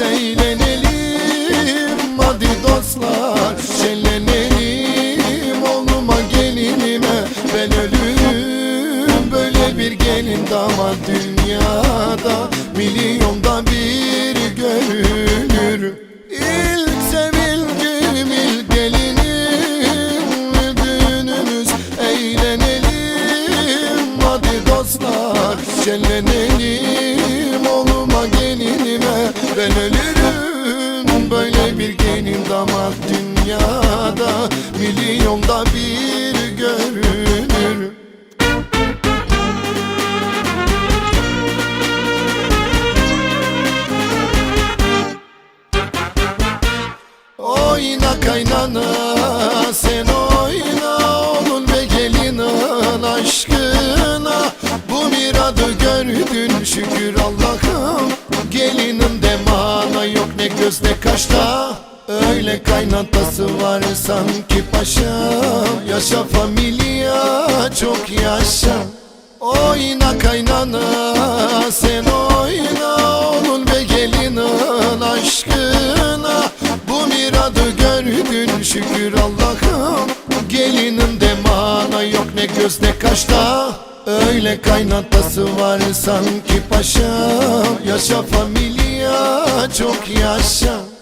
Eğlenelim Hadi dostlar şenlenelim. Oğluma gelinime. Ben ölürüm Böyle bir gelin damat dünyada Milyonda bir görülür İlk sevildiğim ilk gelinim. Düğünümüz eğlenelim. Hadi dostlar şenlenelim ben ölürüm Böyle bir gelin damat dünyada Milyonda bir görünür. Oyna kaynana sen oyna Oğlun ve gelinin aşkına. Bu miradı gördün şükür Allah'ım. Mana yok ne göz ne kaşta. Öyle kaynatası var sanki paşa. Yaşa familya çok yaşa. Oyna kaynana sen oyna Oğlun ve gelinin aşkına. Bu miradı gördün şükür Allah'ım. Gelinim de mana yok ne göz ne kaşta Öyle kaynatası var sanki paşa Yaşa familya çok yaşa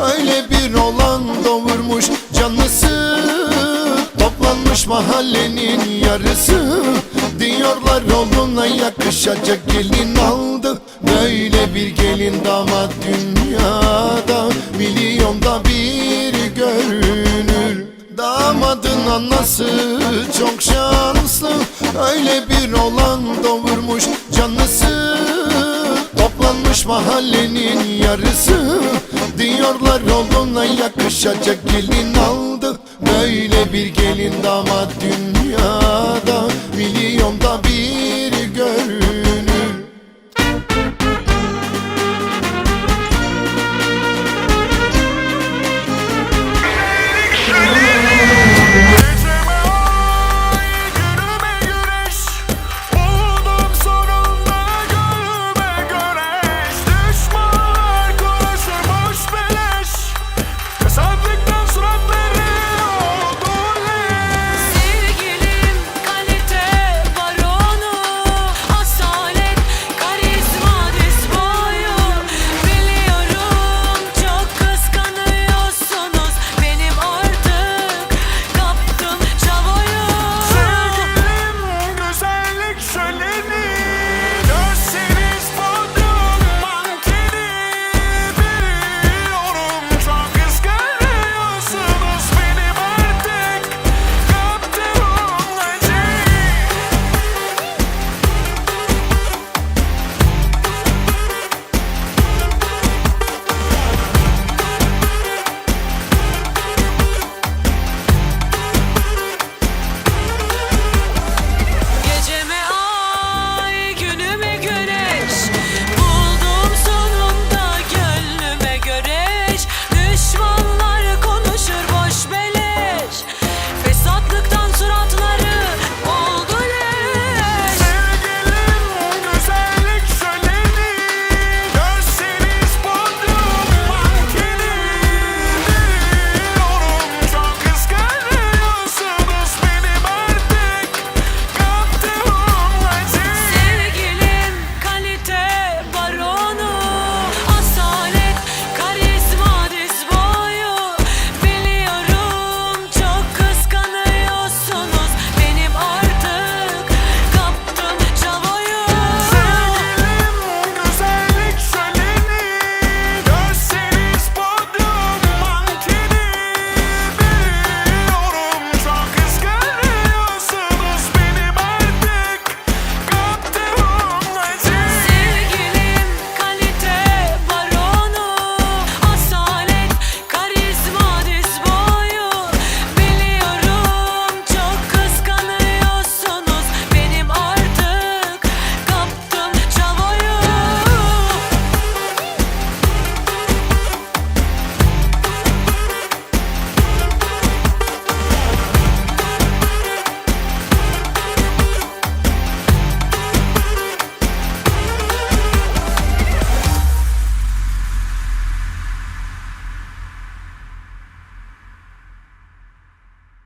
Öyle bir olan doğurmuş canlısı Toplanmış mahallenin yarısı. Diyorlar oğluna yakışacak gelin aldı. Böyle bir gelin damat dünyada. Milyonda bir görünür. Damadın anası çok şanslı. Öyle bir olan doğurmuş canlısı Toplanmış mahallenin yarısı Diyorlar oğluna yakışacak gelin aldı. Böyle bir gelin damat Milyonda